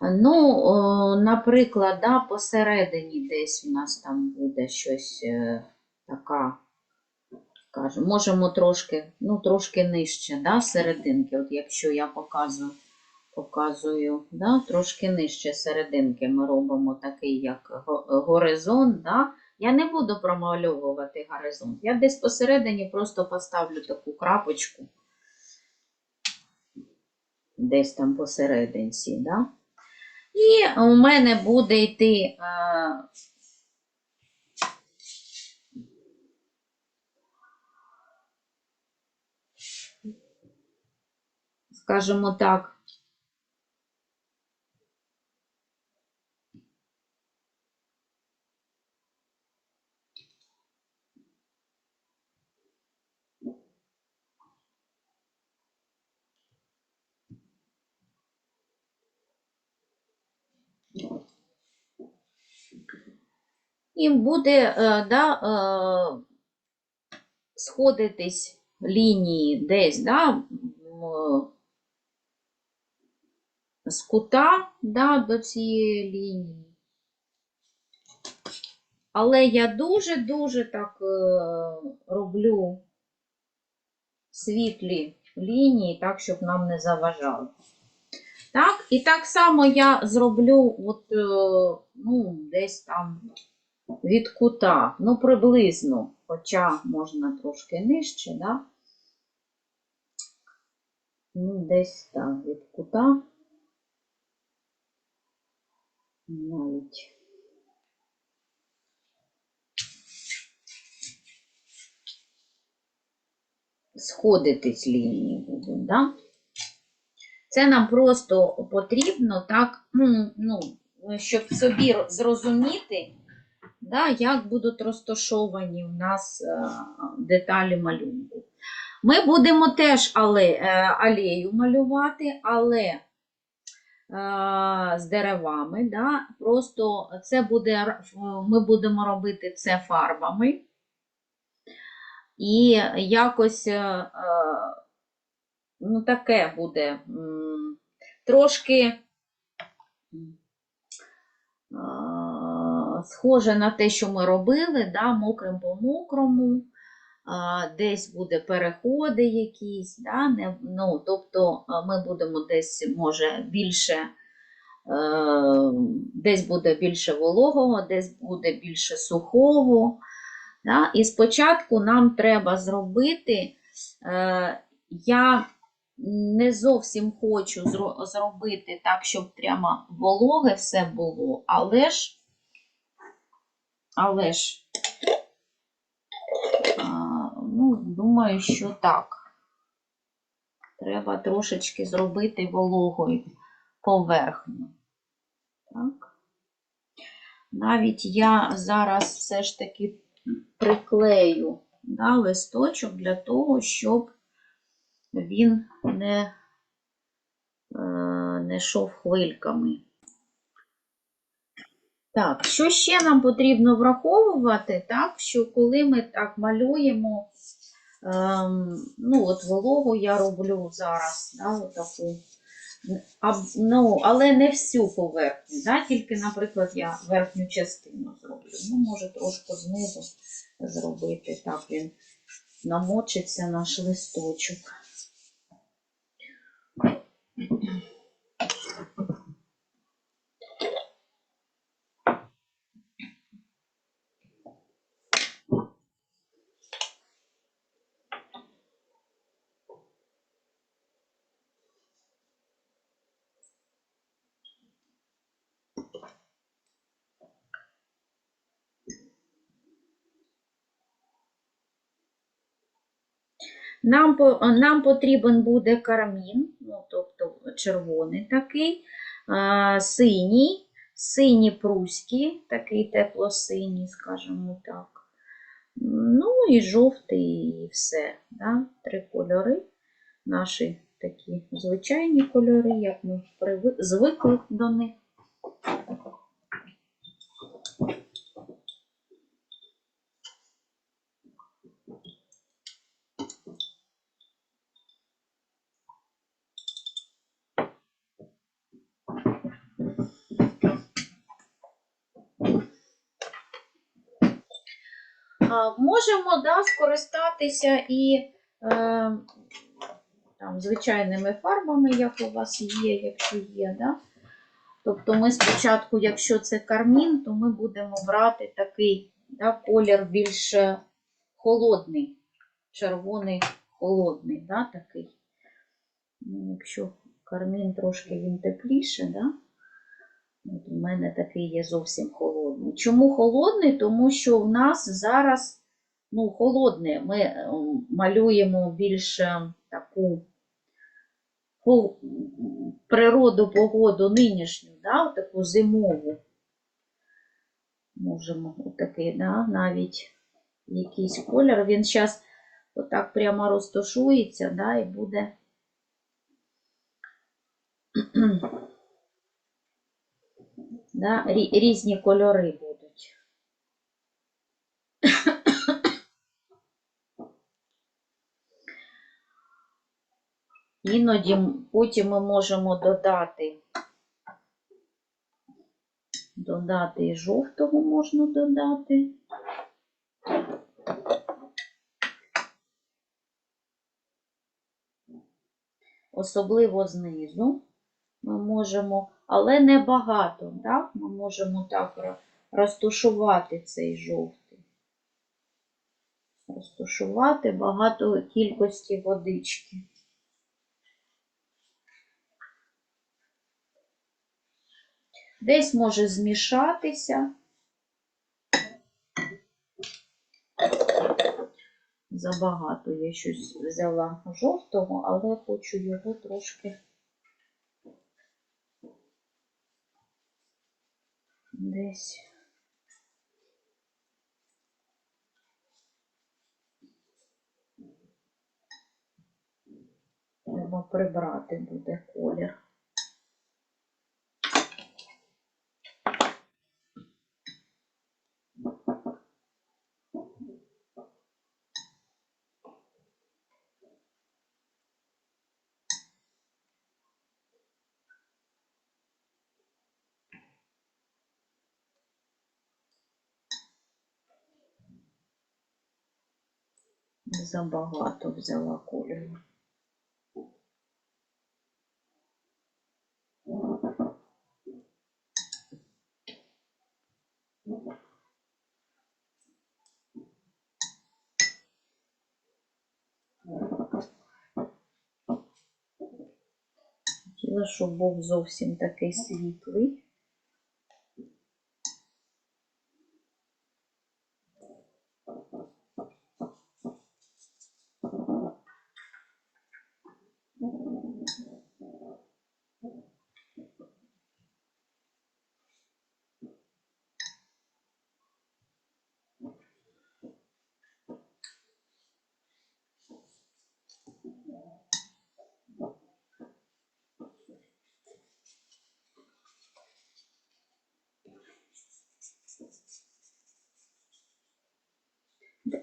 Ну, наприклад, да, посередині десь у нас там буде щось е, така, скажімо, можемо трошки, ну, трошки нижче, да, серединки. От якщо я показую, показую да, трошки нижче серединки ми робимо такий як горизонт. Да. Я не буду промальовувати горизонт. Я десь посередині просто поставлю таку крапочку. Десь там посерединці, да? І у мене буде йти, е, скажімо так, і буде е, да, е, сходитись лінії десь да, з кута да, до цієї лінії. Але я дуже-дуже так е, роблю світлі лінії, так, щоб нам не заважали. Так, і так само я зроблю от, е, ну, десь там від кута, ну, приблизно, хоча можна трошки нижче, да? Ну, десь так, від кута. Навіть. Сходитись лінії будуть, да? Це нам просто потрібно так, м, ну, щоб собі зрозуміти, да, як будуть розташовані у нас е, деталі малюнку. Ми будемо теж але, е, алею малювати, але е, з деревами. Да? Просто це буде, ми будемо робити це фарбами. І якось ну, таке буде трошки схоже на те, що ми робили, да, мокрим по мокрому, десь буде переходи якісь, да, не, ну, тобто ми будемо десь, може, більше, е, десь буде більше вологого, десь буде більше сухого. Да? І спочатку нам треба зробити, е, я не зовсім хочу зробити так, щоб прямо вологе все було, але ж, але ж, ну, думаю, що так. Треба трошечки зробити вологою поверхню. Так. Навіть я зараз все ж таки приклею да, листочок для того, щоб він не, е, не йшов хвильками. Так, що ще нам потрібно враховувати, так, що коли ми так малюємо, ем, ну, от вологу я роблю зараз, да, отаку, а, ну, але не всю поверхню, да, тільки, наприклад, я верхню частину зроблю. Ну, може, трошки знизу зробити, так він намочиться наш листочок. Нам, нам потрібен буде кармін, ну, тобто червоний такий, синій, синій пруський, такий тепло-синій, скажімо так. Ну і жовтий, і все. Да? Три кольори. Наші такі звичайні кольори, як ми звикли до них. А, можемо да, скористатися і е, там, звичайними фарбами, як у вас є, якщо є. Да? Тобто ми спочатку, якщо це кармін, то ми будемо брати такий да, колір більш е, холодний, червоний холодний, да, такий. Ну, якщо кармін трошки він тепліше, да? От у мене такий є зовсім холодний. Чому холодний? Тому що в нас зараз ну, холодне. Ми е, малюємо більш е, таку природу, погоду нинішню, да? таку зимову. Можемо отакий, да? навіть якийсь колір. Він зараз отак прямо розташується, да? і буде. Да, рі- різні кольори будуть. Іноді потім ми можемо додати. Додати і жовтого можна додати. Особливо знизу ми можемо, але не багато, так? Ми можемо так ро- розташувати цей жовтий. Розташувати багато кількості водички. Десь може змішатися. Забагато я щось взяла жовтого, але хочу його трошки десь. Треба прибрати буде колір. Забагато взяла кольору. Хотіла, щоб був зовсім такий світлий.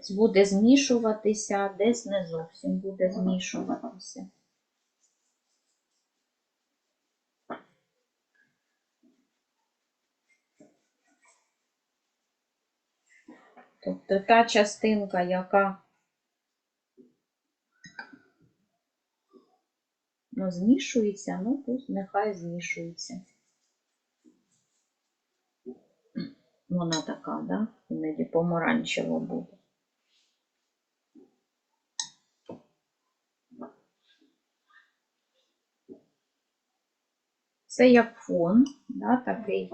Десь буде змішуватися, десь не зовсім буде змішуватися. Тобто та частинка, яка ну, змішується, ну пусть нехай змішується. Вона така, да? Іноді помаранчева буде. Це як фон, да, такий.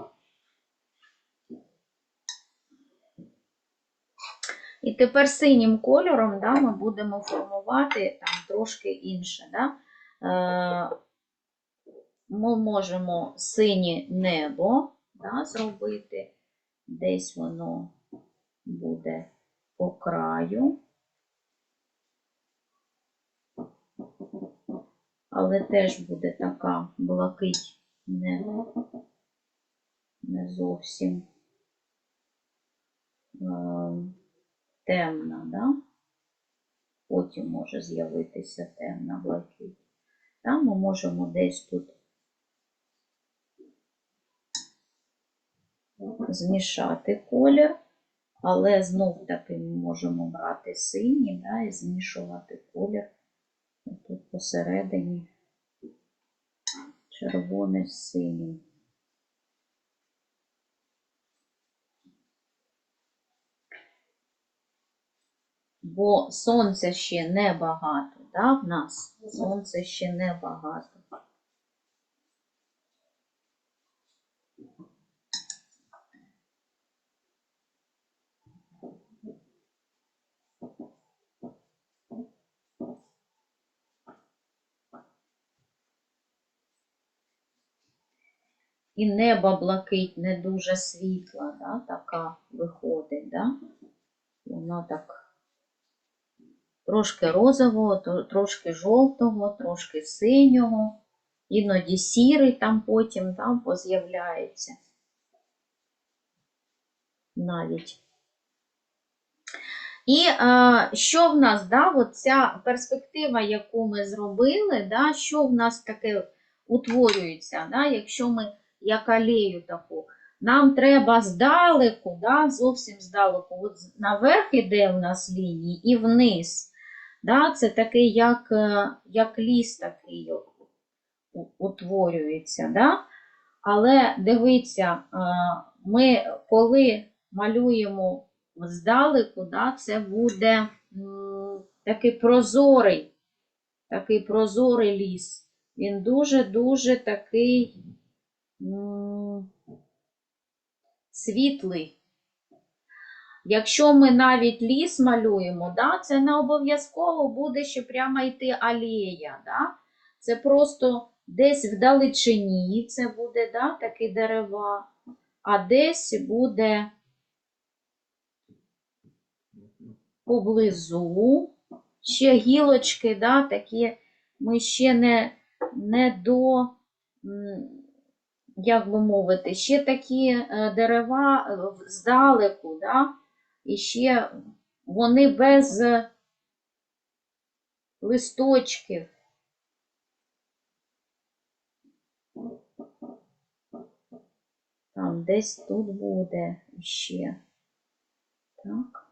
І тепер синім кольором да, ми будемо формувати там трошки інше. Да? Е, ми можемо синє небо да, зробити. Десь воно буде по краю. Але теж буде така блакить не, не зовсім е, темна, да? Потім може з'явитися темна блакить. Там ми можемо десь тут змішати колір, Але знов таки ми можемо брати синій да, і змішувати колір. Тут посередині червоне з синім. Бо сонця ще не багато, да, в нас? Сонця ще не багато. І небо блакитне дуже світла, да, така виходить, да? Воно так трошки розового, трошки жовтого, трошки синього, іноді сірий там потім там поз'являється. Навіть. І е, що в нас, да, ця перспектива, яку ми зробили, да, що в нас таке утворюється, да, якщо ми як алею таку, нам треба здалеку, да, зовсім здалеку, от наверх іде у нас лінії і вниз. Да, це такий, як, е, як ліс такий утворюється. Да? Але дивіться, е, ми коли малюємо здалеку, да, це буде такий прозорий, такий прозорий ліс. Він дуже-дуже такий світлий. Якщо ми навіть ліс малюємо, да, це не обов'язково буде, що прямо йти алея. Да? Це просто десь вдалечині це буде да, такі дерева, а десь буде поблизу. Ще гілочки, да, такі ми ще не, не до, як би мовити, ще такі е, дерева е, здалеку, да, і ще вони без листочків. Там десь тут буде ще. Так.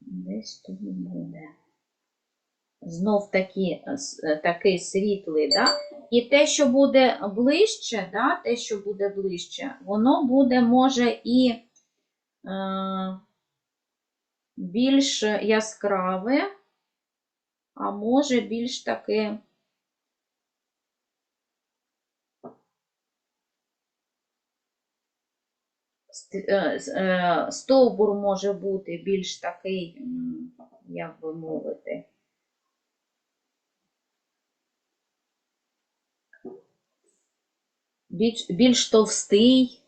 Десь тут буде. Знов таки, е, такий світлий, да? І те, що буде ближче, да? те, що буде ближче, воно буде, може, і е, більш яскраве, а може більш таке е, е, стовбур може бути більш такий, як би мовити. Більш, більш товстий.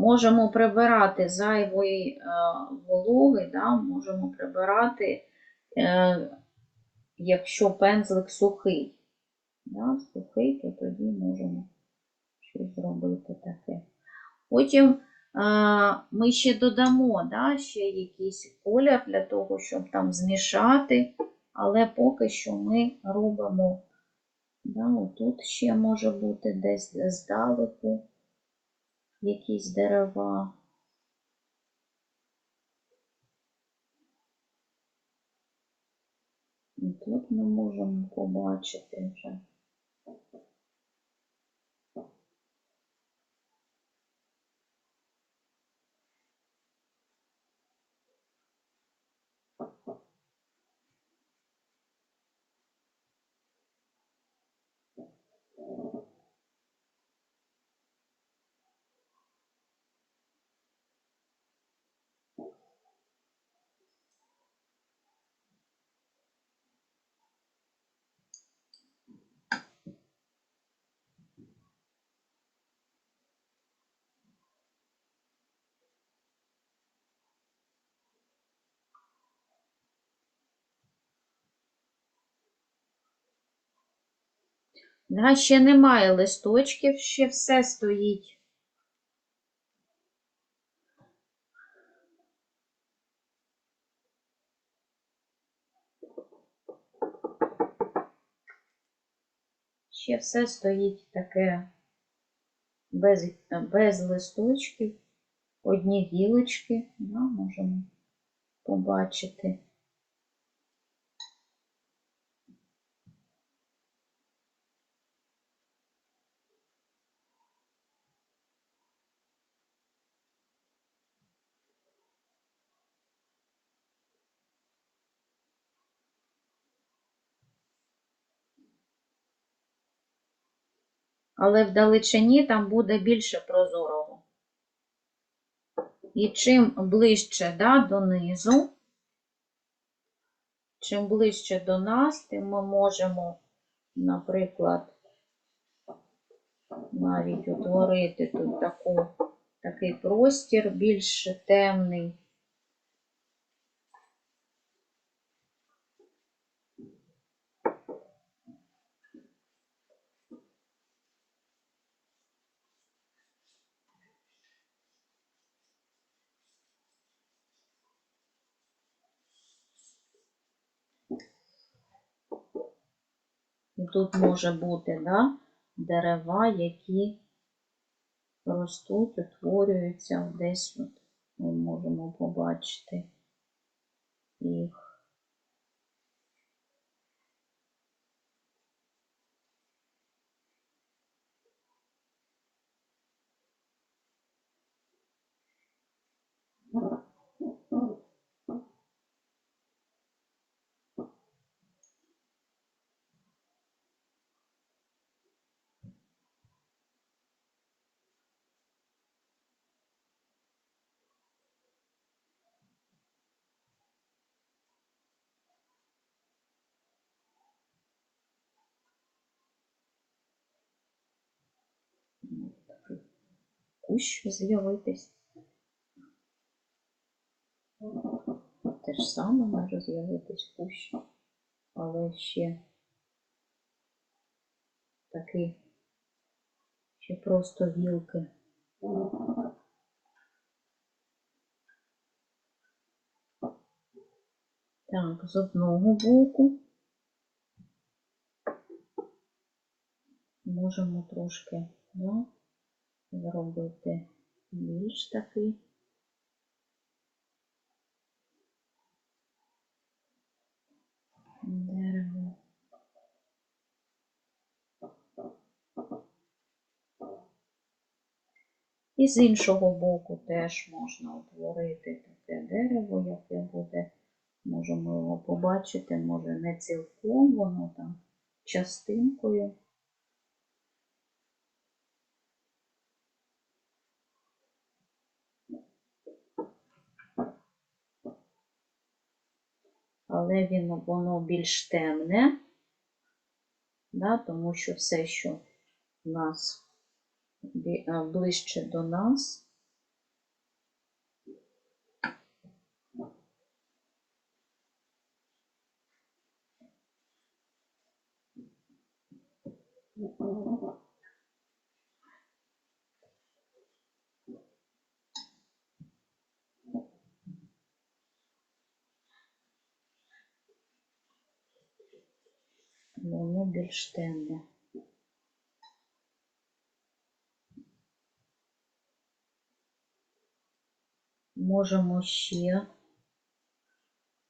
Можемо прибирати зайвої е, вологи, да? можемо прибирати, е, якщо пензлик сухий. Да? Сухий, то тоді можемо щось зробити таке. Потім е, ми ще додамо да? ще якийсь колір для того, щоб там змішати, але поки що ми робимо. Да? Отут ще може бути десь здалеку якісь дерева. І тут ми можемо побачити вже. Да, ще немає листочків, ще все стоїть. Ще все стоїть таке без, без листочків, одні гілочки, да, можемо побачити. Але в далечині там буде більше прозорого. І чим ближче да, донизу, чим ближче до нас, тим ми можемо, наприклад, навіть утворити тут таку, такий простір більш темний. І тут може бути да, дерева, які ростуть, утворюються десь от ми можемо побачити їх. такий кущ з'явитись. Те ж саме може з'явитись кущ, але ще такий, ще просто гілки. Так, з одного боку можемо трошки да, зробити більш такий. Дерево. І з іншого боку теж можна утворити таке дерево, яке буде, можемо його побачити, може не цілком, воно там частинкою. Але він, воно більш темне, да, тому що все, що в нас бі- ближче до нас, воно більш темне. Можемо ще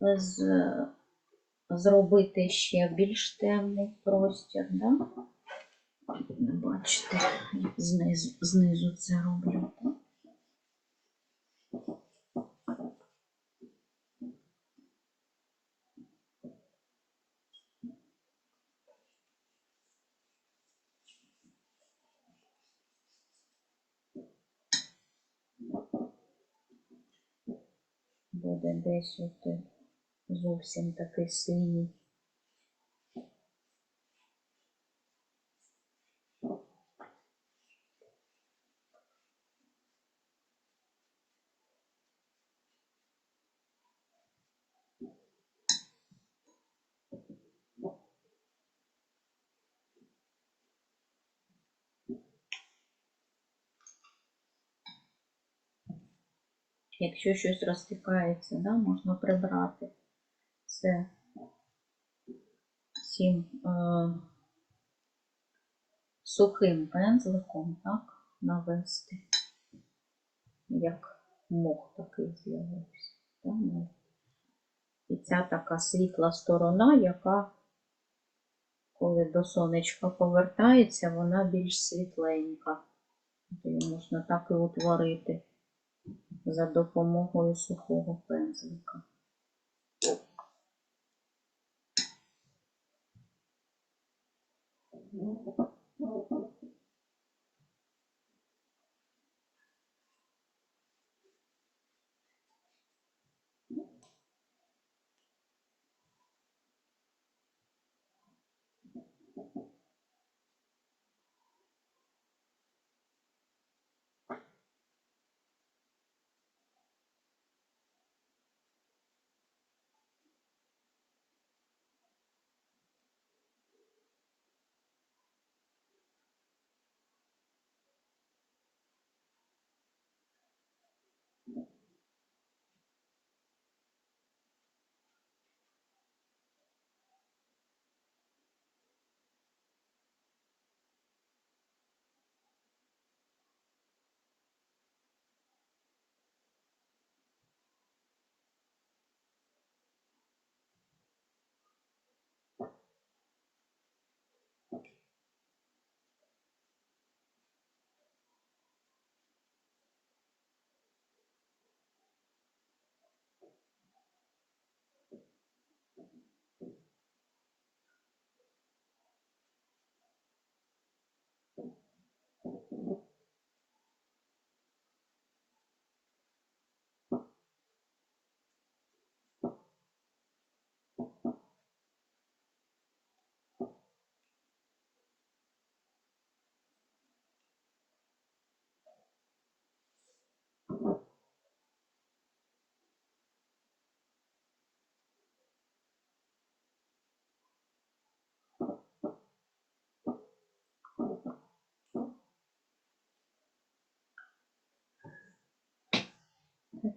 з, зробити ще більш темний простір, да? Бачите, знизу, знизу це роблю. Буде десь от зовсім такий синій. Якщо щось розтикається, да, можна прибрати це цим е, сухим пензликом, так, навести, як мох такий з'явився. І ця така світла сторона, яка, коли до сонечка повертається, вона більш світленька. Її можна так і утворити за допомогою сухого пензлика.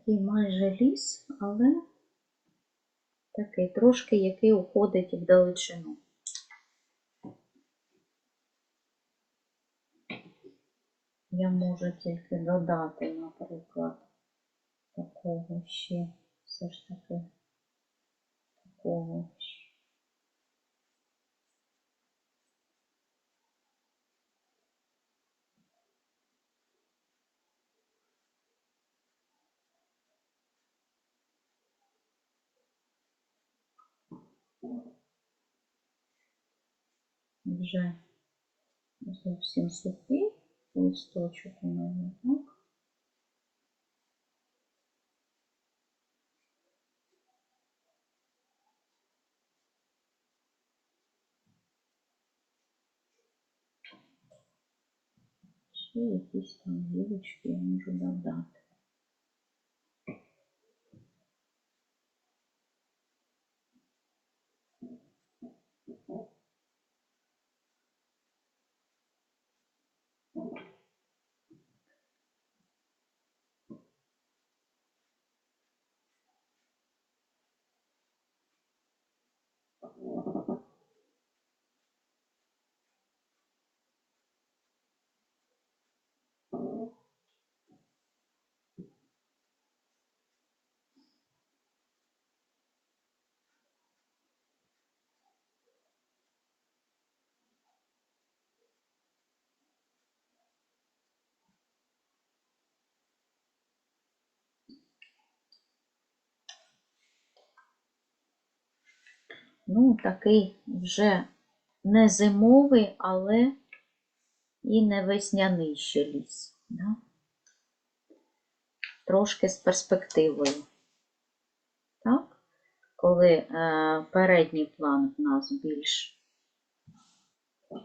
Такий майже ліс, але такий трошки, який уходить в далечину. Я можу тільки додати, наприклад, такого ще, все ж таки, такого Вже зовсім сухий листочок у мене, так? Ще якісь там гілочки я можу додати. Ну, такий вже не зимовий, але і не весняний ще ліс. Да? Трошки з перспективою. Так? Коли е, передній план в нас більш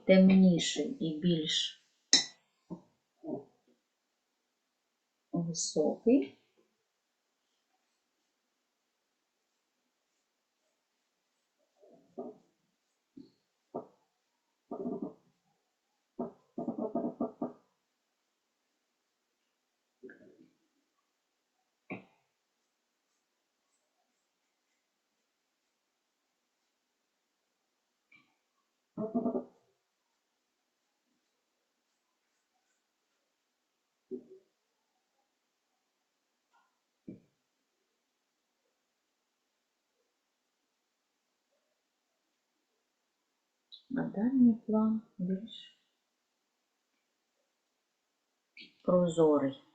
темніший і більш високий. А дальній план більш прозорий.